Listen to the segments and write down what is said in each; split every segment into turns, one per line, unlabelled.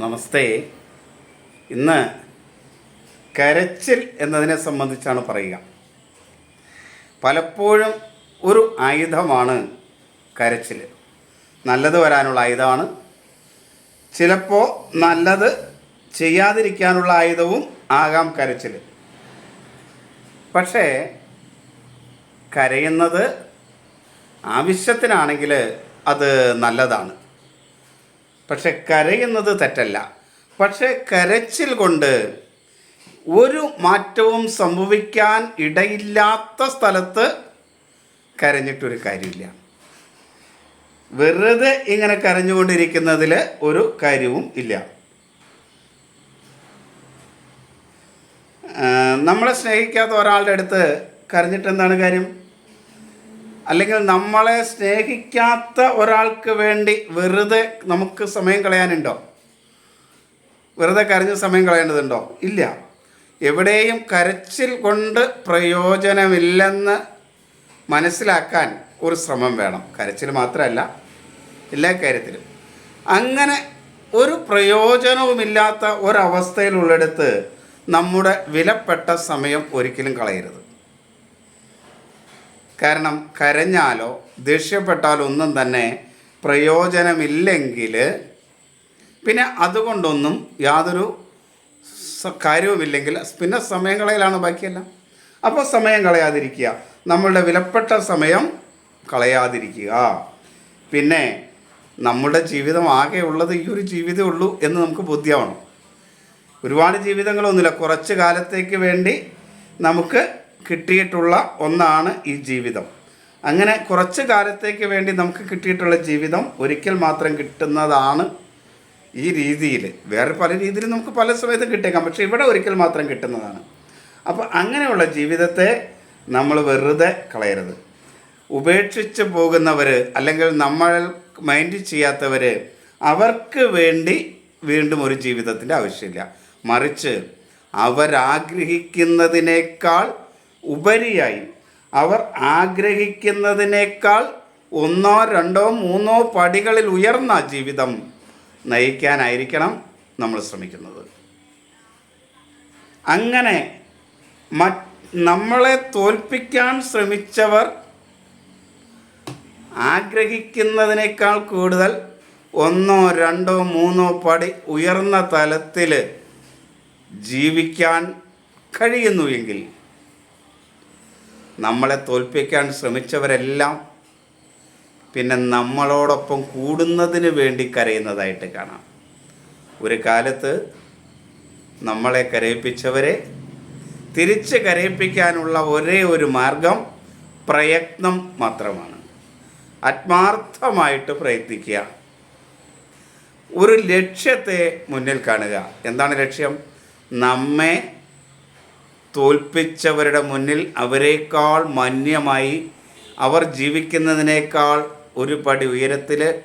നമസ്തേ. ഇന്ന് കരച്ചിൽ എന്നതിനെ സംബന്ധിച്ചാണ് പറയുക. പലപ്പോഴും ഒരു ആയുധമാണ് കരച്ചിൽ നല്ലത് വരാനുള്ള ആയുധമാണ്. ചിലപ്പോൾ നല്ലത് ചെയ്യാതിരിക്കാനുള്ള ആയുധവും ആകാം കരച്ചിൽ പക്ഷേ കരയുന്നത് ആവശ്യത്തിനാണെങ്കിൽ അത് നല്ലതാണ്. പക്ഷെ കരയുന്നത് തെറ്റല്ല. പക്ഷെ കരച്ചിൽ കൊണ്ട് ഒരു മാറ്റവും സംഭവിക്കാൻ ഇടയില്ലാത്ത സ്ഥലത്ത് കരഞ്ഞിട്ടൊരു കാര്യമില്ല. വെറുതെ ഇങ്ങനെ കരഞ്ഞുകൊണ്ടിരിക്കുന്നതിൽ ഒരു കാര്യവും ഇല്ല. നമ്മളെ സ്നേഹിക്കാത്ത ഒരാളുടെ അടുത്ത് കരഞ്ഞിട്ട് എന്താണ് കാര്യം? അല്ലെങ്കിൽ നമ്മളെ സ്നേഹിക്കാത്ത ഒരാൾക്ക് വേണ്ടി വെറുതെ നമുക്ക് സമയം കളയാനുണ്ടോ? വെറുതെ കരഞ്ഞ് സമയം കളയേണ്ടതുണ്ടോ? ഇല്ല. എവിടെയും കരച്ചിൽ കൊണ്ട് പ്രയോജനമില്ലെന്ന് മനസ്സിലാക്കാൻ ഒരു ശ്രമം വേണം. കരച്ചിൽ മാത്രമല്ല എല്ലാ കാര്യത്തിലും. അങ്ങനെ ഒരു പ്രയോജനവുമില്ലാത്ത ഒരവസ്ഥയിലുള്ളിടത്ത് നമ്മുടെ വിലപ്പെട്ട സമയം ഒരിക്കലും കളയരുത്. കാരണം കരഞ്ഞാലോ ദേഷ്യപ്പെട്ടാലോ ഒന്നും തന്നെ പ്രയോജനമില്ലെങ്കിൽ പിന്നെ അതുകൊണ്ടൊന്നും യാതൊരു കാര്യവുമില്ലെങ്കിൽ പിന്നെ സമയം കളയലാണ് ബാക്കിയെല്ലാം. അപ്പോൾ സമയം കളയാതിരിക്കുക. നമ്മളുടെ വിലപ്പെട്ട സമയം കളയാതിരിക്കുക. പിന്നെ നമ്മുടെ ജീവിതം ആകെ ഉള്ളത് ഈ ഒരു ജീവിതമേ ഉള്ളൂ എന്ന് നമുക്ക് ബോധ്യമാവണം. ഒരുപാട് ജീവിതങ്ങളൊന്നുമില്ല. കുറച്ച് കാലത്തേക്ക് വേണ്ടി നമുക്ക് കിട്ടിയിട്ടുള്ള ഒന്നാണ് ഈ ജീവിതം. അങ്ങനെ കുറച്ച് കാലത്തേക്ക് വേണ്ടി നമുക്ക് കിട്ടിയിട്ടുള്ള ജീവിതം ഒരിക്കൽ മാത്രം കിട്ടുന്നതാണ് ഈ രീതിയിൽ വേറെ പല രീതിയിലും നമുക്ക് പല സമയത്തും കിട്ടേക്കാം പക്ഷേ ഇവിടെ ഒരിക്കൽ മാത്രം കിട്ടുന്നതാണ്. അപ്പോൾ അങ്ങനെയുള്ള ജീവിതത്തെ നമ്മൾ വെറുതെ കളയരുത്. ഉപേക്ഷിച്ച് പോകുന്നവർ അല്ലെങ്കിൽ നമ്മൾ മൈൻഡ് ചെയ്യാത്തവർ അവർക്ക് വേണ്ടി വീണ്ടും ഒരു ജീവിതത്തിന്റെ ആവശ്യമില്ല. മറിച്ച് അവരാഗ്രഹിക്കുന്നതിനേക്കാൾ ഉപരിയായി. അവർ ആഗ്രഹിക്കുന്നതിനേക്കാൾ ഒന്നോ രണ്ടോ മൂന്നോ പടികളിൽ ഉയർന്ന ജീവിതം നയിക്കാനായിരിക്കണം നമ്മൾ ശ്രമിക്കുന്നത്. അങ്ങനെ നമ്മളെ തോൽപ്പിക്കാൻ ശ്രമിച്ചവർ ആഗ്രഹിക്കുന്നതിനേക്കാൾ കൂടുതൽ ഒന്നോ രണ്ടോ മൂന്നോ പടി ഉയർന്ന തലത്തിൽ ജീവിക്കാൻ കഴിയുന്നുവെങ്കിൽ നമ്മളെ തോൽപ്പിക്കാൻ ശ്രമിച്ചവരെല്ലാം പിന്നെ നമ്മളോടൊപ്പം കൂടുന്നതിന് വേണ്ടി കരയുന്നതായിട്ട് കാണാം. ഒരു കാലത്ത് നമ്മളെ കരയിപ്പിച്ചവരെ തിരിച്ച് കരയിപ്പിക്കാനുള്ള ഒരേ ഒരു മാർഗം പ്രയത്നം മാത്രമാണ്. ആത്മാർത്ഥമായിട്ട് പ്രയത്നിക്കുക. ഒരു ലക്ഷ്യത്തെ മുന്നിൽ കാണുക. എന്താണ് ലക്ഷ്യം? നമ്മെ തോൽപ്പിച്ചവരുടെ മുന്നിൽ അവരെക്കാൾ മാന്യമായി അവർ ജീവിക്കുന്നതിനേക്കാൾ ഒരു പടി ഉയരത്തിൽ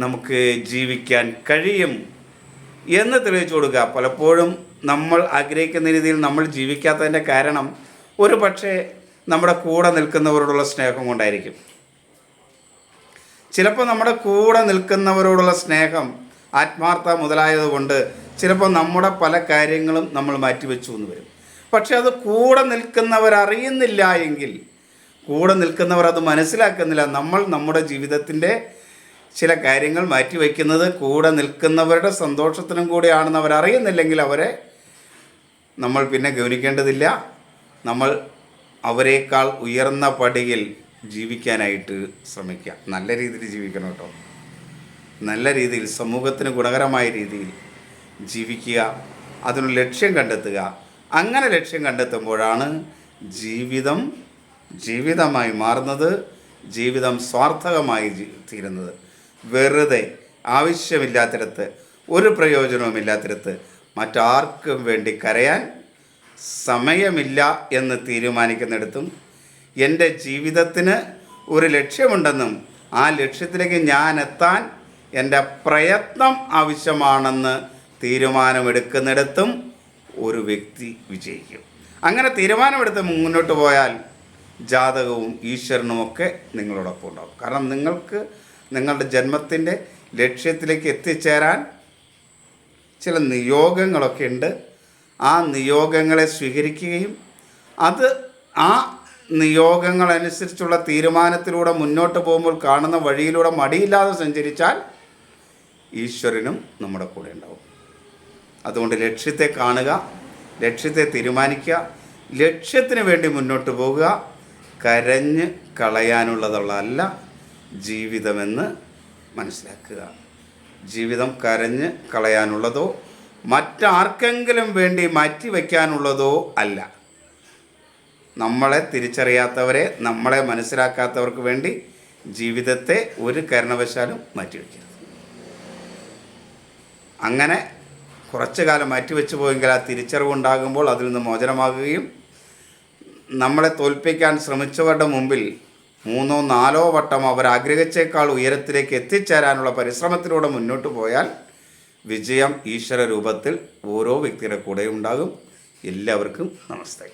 നമുക്ക് ജീവിക്കാൻ കഴിയും എന്ന് തെളിയിച്ചു കൊടുക്കുക. പലപ്പോഴും നമ്മൾ ആഗ്രഹിക്കുന്ന രീതിയിൽ നമ്മൾ ജീവിക്കാത്തതിന്റെ കാരണം ഒരു പക്ഷേ നമ്മുടെ കൂടെ നിൽക്കുന്നവരോടുള്ള സ്നേഹം കൊണ്ടായിരിക്കും. ചിലപ്പോൾ നമ്മുടെ കൂടെ നിൽക്കുന്നവരോടുള്ള സ്നേഹം ആത്മാർത്ഥ മുതലായതുകൊണ്ട് ചിലപ്പോൾ നമ്മുടെ പല കാര്യങ്ങളും നമ്മൾ മാറ്റിവെച്ചു എന്ന് വരും. പക്ഷെ അത് കൂടെ നിൽക്കുന്നവർ അറിയുന്നില്ല എങ്കിൽ കൂടെ നിൽക്കുന്നവർ അത് മനസ്സിലാക്കുന്നില്ല. നമ്മൾ നമ്മുടെ ജീവിതത്തിന്റെ ചില കാര്യങ്ങൾ മാറ്റിവെക്കുന്നത് കൂടെ നിൽക്കുന്നവരുടെ സന്തോഷത്തിനും കൂടിയാണെന്ന് അവർ അറിയുന്നില്ലെങ്കിൽ അവരെ നമ്മൾ പിന്നെ ഗൗനിക്കേണ്ടതില്ല. നമ്മൾ അവരെക്കാൾ ഉയർന്ന പടിയിൽ ജീവിക്കാനായിട്ട് ശ്രമിക്കുക. നല്ല രീതിയിൽ ജീവിക്കണം കേട്ടോ. നല്ല രീതിയിൽ സമൂഹത്തിന് ഗുണകരമായ രീതിയിൽ ജീവിക്കുക അതിനൊരു ലക്ഷ്യം കണ്ടെത്തുക. അങ്ങനെ ലക്ഷ്യം കണ്ടെത്തുമ്പോഴാണ് ജീവിതം ജീവിതമായി മാറുന്നത് ജീവിതം സ്വാർത്ഥകമായി തീരുന്നത്. വെറുതെ ആവശ്യമില്ലാത്തിടത്ത് ഒരു പ്രയോജനവുമില്ലാത്തിടത്ത് മറ്റാർക്കും വേണ്ടി കരയാൻ സമയമില്ല എന്ന് തീരുമാനിക്കുന്നിടത്തും എന്റെ ജീവിതത്തിന് ഒരു ലക്ഷ്യമുണ്ടെന്നും ആ ലക്ഷ്യത്തിലേക്ക് ഞാൻ എത്താൻ എന്റെ പ്രയത്നം ആവശ്യമാണെന്ന് തീരുമാനമെടുക്കുന്നിടത്തും ഒരു വ്യക്തി വിജയിക്കും. അങ്ങനെ തീരുമാനമെടുത്ത് മുന്നോട്ട് പോയാൽ ജാതകവും ഈശ്വരനുമൊക്കെ നിങ്ങളോടൊപ്പം ഉണ്ടാവും. കാരണം നിങ്ങൾക്ക് നിങ്ങളുടെ ജന്മത്തിന്റെ ലക്ഷ്യത്തിലേക്ക് എത്തിച്ചേരാൻ ചില നിയോഗങ്ങളൊക്കെ ഉണ്ട്. ആ നിയോഗങ്ങളെ സ്വീകരിക്കുകയും അത് ആ നിയോഗങ്ങളനുസരിച്ചുള്ള തീരുമാനത്തിലൂടെ മുന്നോട്ട് പോകുമ്പോൾ കാണുന്ന വഴിയിലൂടെ മടിയില്ലാതെ സഞ്ചരിച്ചാൽ ഈശ്വരനും നമ്മുടെ കൂടെ ഉണ്ടാവും. അതുകൊണ്ട് ലക്ഷ്യത്തെ കാണുക ലക്ഷ്യത്തെ തീരുമാനിക്കുക ലക്ഷ്യത്തിന് വേണ്ടി മുന്നോട്ട് പോവുക കരഞ്ഞ് കളയാനുള്ളതുള്ളതല്ല ജീവിതമെന്ന് മനസ്സിലാക്കുക. ജീവിതം കരഞ്ഞ് കളയാനുള്ളതോ മറ്റാർക്കെങ്കിലും വേണ്ടി മാറ്റി മാറ്റിവെക്കാനുള്ളതോ അല്ല. നമ്മളെ തിരിച്ചറിയാത്തവരെ നമ്മളെ മനസ്സിലാക്കാത്തവർക്ക് വേണ്ടി ജീവിതത്തെ ഒരു കാരണവശാലും മാറ്റിവെക്കരുത് അങ്ങനെ കുറച്ചു കാലം മാറ്റിവെച്ചു പോയെങ്കിൽ ആ തിരിച്ചറിവുണ്ടാകുമ്പോൾ അതിൽ നിന്ന് മോചനമാകുകയും നമ്മളെ തോൽപ്പിക്കാൻ ശ്രമിച്ചവരുടെ മുമ്പിൽ മൂന്നോ നാലോ വട്ടം അവർ ആഗ്രഹിച്ചേക്കാൾ ഉയരത്തിലേക്ക് എത്തിച്ചേരാനുള്ള പരിശ്രമത്തിലൂടെ മുന്നോട്ട് പോയാൽ വിജയം ഈശ്വര രൂപത്തിൽ ഓരോ വ്യക്തിയുടെ കൂടെ ഉണ്ടാകും എല്ലാവർക്കും നമസ്തേ.